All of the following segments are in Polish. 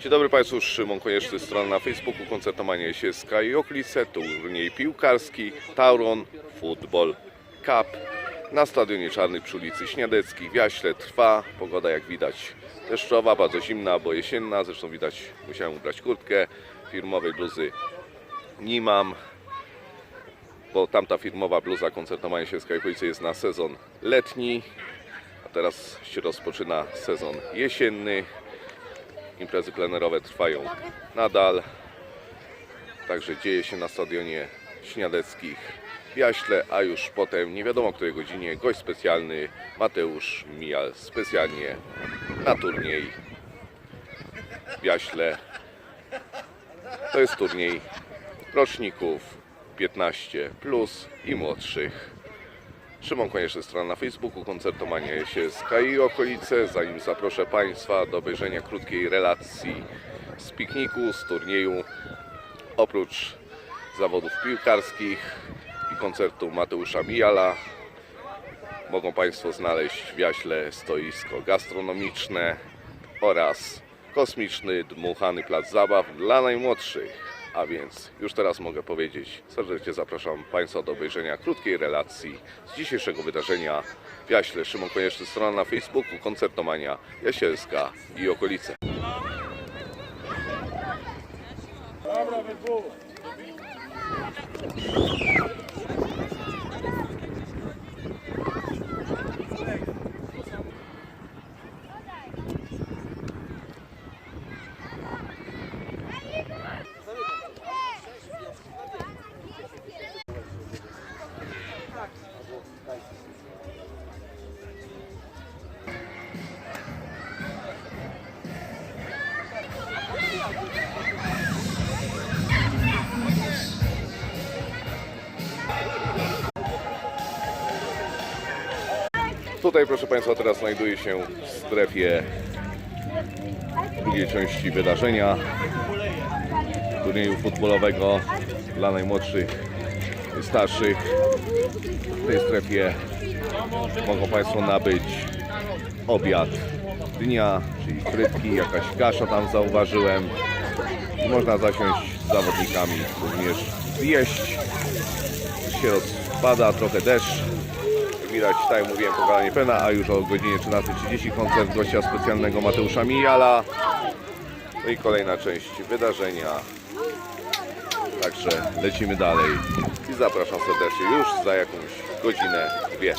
Dzień dobry Państwu, Szymon Konieczny, strona na Facebooku, koncertomania Jesielska i okolice, turniej piłkarski, Tauron, Football Cup. Na Stadionie Czarnych przy ulicy Śniadeckiej w Jaśle trwa, pogoda jak widać deszczowa, bardzo zimna, bo jesienna, zresztą widać musiałem ubrać kurtkę, firmowej bluzy nie mam, bo tamta firmowa bluza koncertowania Jesielska i jest na sezon letni, a teraz się rozpoczyna sezon jesienny. Imprezy plenerowe trwają nadal. Także dzieje się na stadionie Śniadeckich w Jaśle, a już potem, nie wiadomo o której godzinie, gość specjalny Mateusz Mijal specjalnie na turniej w Jaśle. To jest turniej roczników 15 plus i młodszych. Szymon Konieczny, strona na Facebooku, koncertomania Jesielska i okolice. Zanim zaproszę Państwa do obejrzenia krótkiej relacji z pikniku, z turnieju, oprócz zawodów piłkarskich i koncertu Mateusza Mijala, mogą Państwo znaleźć w Jaśle stoisko gastronomiczne oraz kosmiczny, dmuchany plac zabaw dla najmłodszych. A więc już teraz mogę powiedzieć, serdecznie zapraszam Państwa do obejrzenia krótkiej relacji z dzisiejszego wydarzenia w Jaśle. Szymon Konieczny, strona na Facebooku, koncertomania Jasielska i okolice. Tutaj, proszę Państwa, teraz znajduję się w strefie drugiej części wydarzenia turnieju futbolowego dla najmłodszych i starszych. W tej strefie mogą Państwo nabyć obiad dnia, czyli frytki, jakaś kasza tam zauważyłem. Można zasiąść z zawodnikami, również zjeść. Się rozpada trochę deszcz. Tak jak mówiłem, pogoda niepełna, a już o godzinie 13.30 koncert gościa specjalnego Mateusza Mijala. No i kolejna część wydarzenia. Także lecimy dalej i zapraszam serdecznie już za jakąś godzinę, dwie.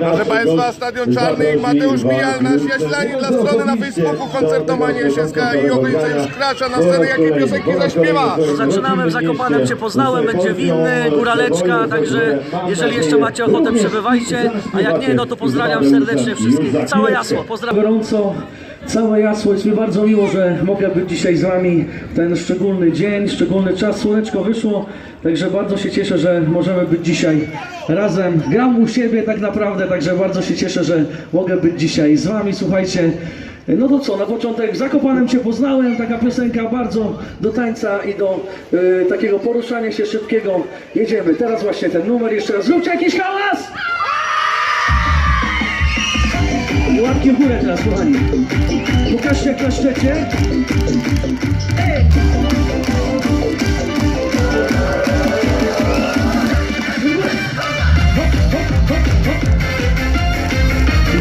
Proszę Państwa, Stadion Czarny i Mateusz Mijal, nasz jaślanin dla strony na Facebooku, koncertowanie Jesielska i okolice już kracza na scenę, jakie piosenki zaśpiewa. Zaczynamy w Zakopanem Cię poznałem, będzie winny, góraleczka, także jeżeli jeszcze macie ochotę przebywajcie, a jak nie, no to pozdrawiam serdecznie wszystkich i całe jasło, pozdrawiam. gorąco. Całe jasło, jest mi bardzo miło, że mogę być dzisiaj z Wami w ten szczególny dzień, szczególny czas. Słoneczko wyszło, także bardzo się cieszę, że możemy być dzisiaj razem. Gram u siebie tak naprawdę, także bardzo się cieszę, że mogę być dzisiaj z Wami. Słuchajcie, no to co, na początek w Zakopanem Cię poznałem, taka piosenka bardzo do tańca i do y, takiego poruszania się szybkiego. Jedziemy, teraz właśnie ten numer, jeszcze raz, zróbcie jakiś hałas! Łapki w górę teraz, kochani. Pokażcie jak klaszczecie.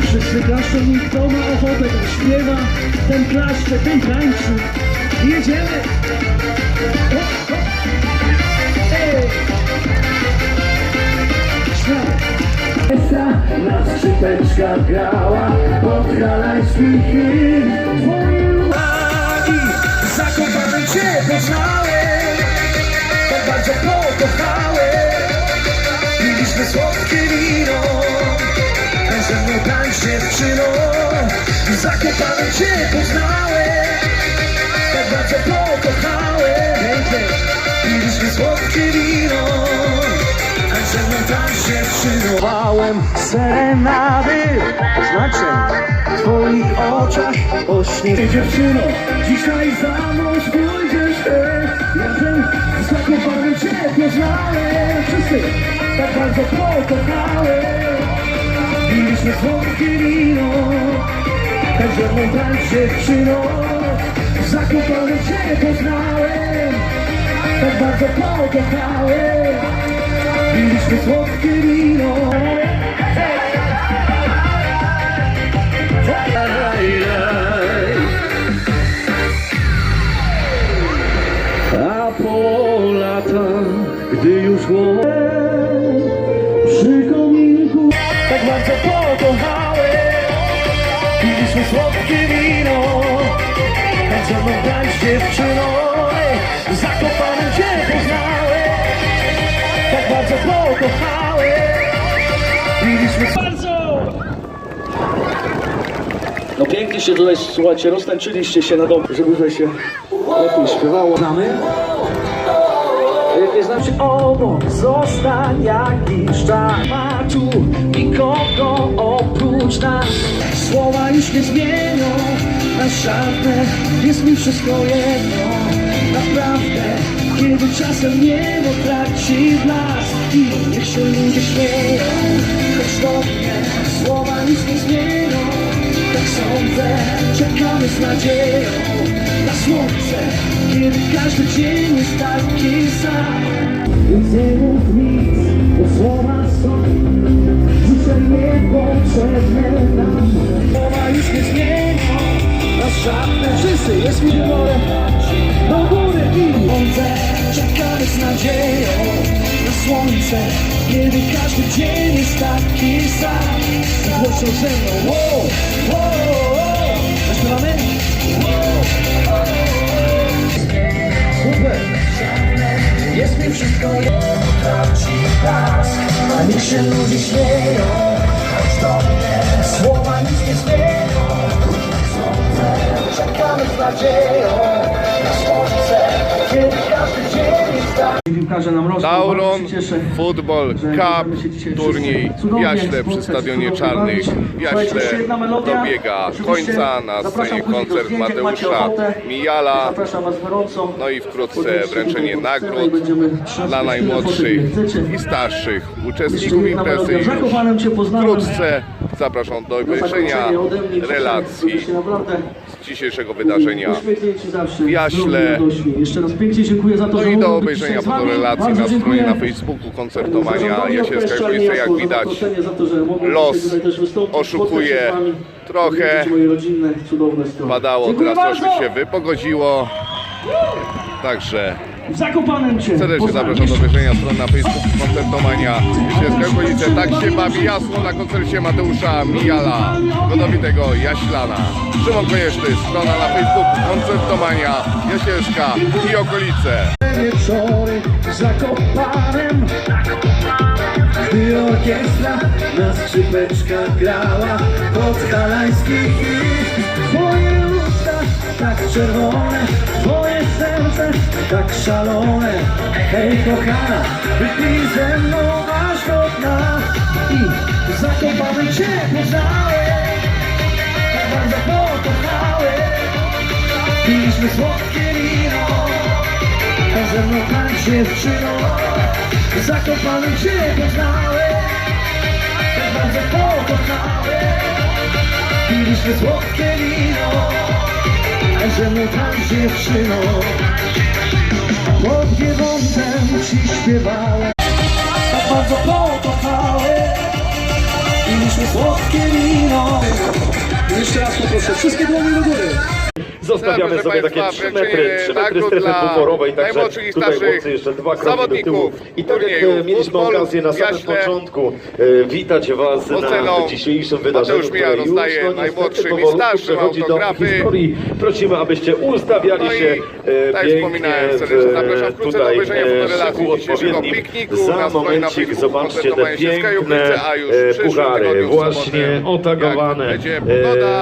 Wszyscy klaszczą i kto ma ochotę, ten śpiewa, ten klaszcze, ten tańczy. Jedziemy. Piąteczka grała pod halański hit Twoje zakopane Cię poznałem Tak bardzo pokochałem. Piliśmy słodkie wino Ze mną tańcz dziewczyno Zakopane Cię poznałem Tak bardzo pokochałem. Piliśmy słodkie wino Przynowałem serenady. Znaczy w twoich oczach ośnie Dziewczyno, dzisiaj za mną pójdziesz ty Razem z zakopanym cię poznałem Wszyscy tak bardzo pokochałem Piliśmy słodkie wino Tak ze mną tańcz dziewczyno Zakopanym cię poznałem Tak bardzo pokochałem Piliśmy słodkie wino. A po latach, gdy już głowę przy kominku Tak bardzo pokochałem. Piliśmy słodkie wino Tak ze mną tańcz dziewczyno Zakopanym tak bardzo pokochałem Mieliśmy bardzo! No pięknie się tutaj, słuchajcie, roztańczyliście się na dom, żeby tutaj się lepiej śpiewało. Znamy? Nie znam się obok, zostań jakiś czas. Ma tu nikogo oprócz nas. Słowa już nie zmienią. Na żadne Jest mi wszystko jedno. Naprawdę Kiedy czasem niebo traci blask I niech się ludzie śmieją Choć do mnie słowa nic nie zmienią. Tak sądzę, czekamy z nadzieją Na słońce, kiedy każdy dzień jest taki sam. Więc nie mów nic, bo słowa są. Dzisiaj niepotrzebne nam. Słowa już nie zmienią na żadne Wszyscy jest mi każdy dzień jest taki sam Głośno ze mną. Wow, wow, wow. Zaśpiewamy? Super. Jest mi wszystko jedno. Traci blask A niech się ludzie śmieją. Choć do mnie słowa nic nie zmienią. Czekamy z nadzieją Tauron Football że Cup, turniej Jaśle przy Stadionie Czarnych. Jaśle dobiega końca, na scenie koncert Mateusza. Mijala. No i wkrótce wręczenie nagród dla najmłodszych i starszych uczestników imprezy. Już wkrótce zapraszam do obejrzenia relacji z dzisiejszego wydarzenia. w Jaśle. No i do obejrzenia relacji na stronie na Facebooku Koncertomania Zarządowi Jasielska Okolice. Jak widać los oszukuje trochę. Padało, teraz troszkę się wypogodziło. Także W Zakopanem Cię serdecznie zapraszam do obejrzenia strony na Facebooku Koncertomania. Jasielska Okolice. Tak się bawi jasno na koncercie Mateusza Mijala, godowitego Jaślana. Szymon Konieczny, strona na Facebooku Koncertomania. Jasielska i Okolice. wieczory z Zakopanem. Gdy orkiestra na skrzypeczkach grała Podhalański hit Twoje usta tak czerwone Twoje serce tak szalone. Hej kochana, wypij ze mną aż do dna I Zakopanem Cię poznałem. Tak bardzo pokochałem Piliśmy słodkie wino a ze mną tańcz dziewczyno Zakopanym Cię poznałem. Tak bardzo pokochałem Piliśmy słodkie wino Ze mną tańcz dziewczyno. Pod wiewątem Ci śpiewałem Tak bardzo pokochałem. Piliśmy słodkie wino. Jeszcze raz poproszę, wszystkie dłonie do góry Zostawiamy sobie takie 3 wręczenie metry, 3 metry strefy buforowej, także tutaj chłopcy jeszcze dwa kroki do tyłu. I tak jak e, mieliśmy okazję na samym początku e, witać Was na dzisiejszym wydarzeniu, które już no, niestety powolutku przechodzi do historii. Prosimy, abyście ustawiali No się e, tak pięknie w, tutaj szyku odpowiednim. Za momencik zobaczcie te piękne puchary, właśnie otagowane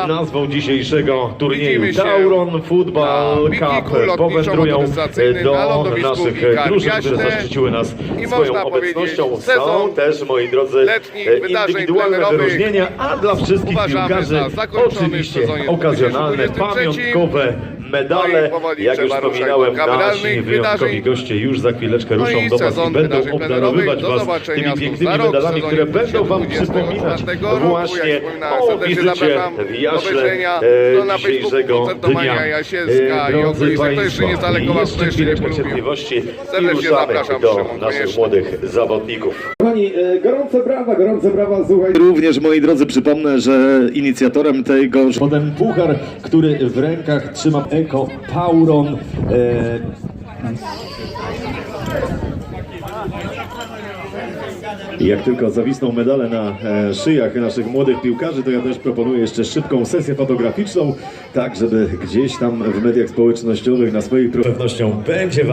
nazwą dzisiejszego turnieju Tauron Football Cup powędrują na do naszych Wikar drużyn, które zaszczyciły nas swoją obecnością. Są też, moi drodzy, e, indywidualne wyróżnienia, a dla wszystkich piłkarzy oczywiście okazjonalne, 2023. pamiątkowe medale. powoli Jak już wspominałem, nasi wyjątkowi goście już za chwileczkę No ruszą do Was i będą obdarowywać Was tymi pięknymi medalami, które będą Wam 2024 przypominać właśnie o wizycie w Jaśle e, dzisiejszego dnia. E, Drodzy Państwo, jeszcze chwileczkę cierpliwości i ruszamy do naszych młodych zawodników. Kochani, e, gorące brawa, gorące brawa, słuchaj. Również, moi drodzy, przypomnę, że inicjatorem tego Potem puchar, który w rękach trzyma Eko Tauron. E, Jak tylko zawisną medale na e, szyjach naszych młodych piłkarzy, to ja też proponuję jeszcze szybką sesję fotograficzną, tak żeby gdzieś tam w mediach społecznościowych na swoich z pewnością będzie Wam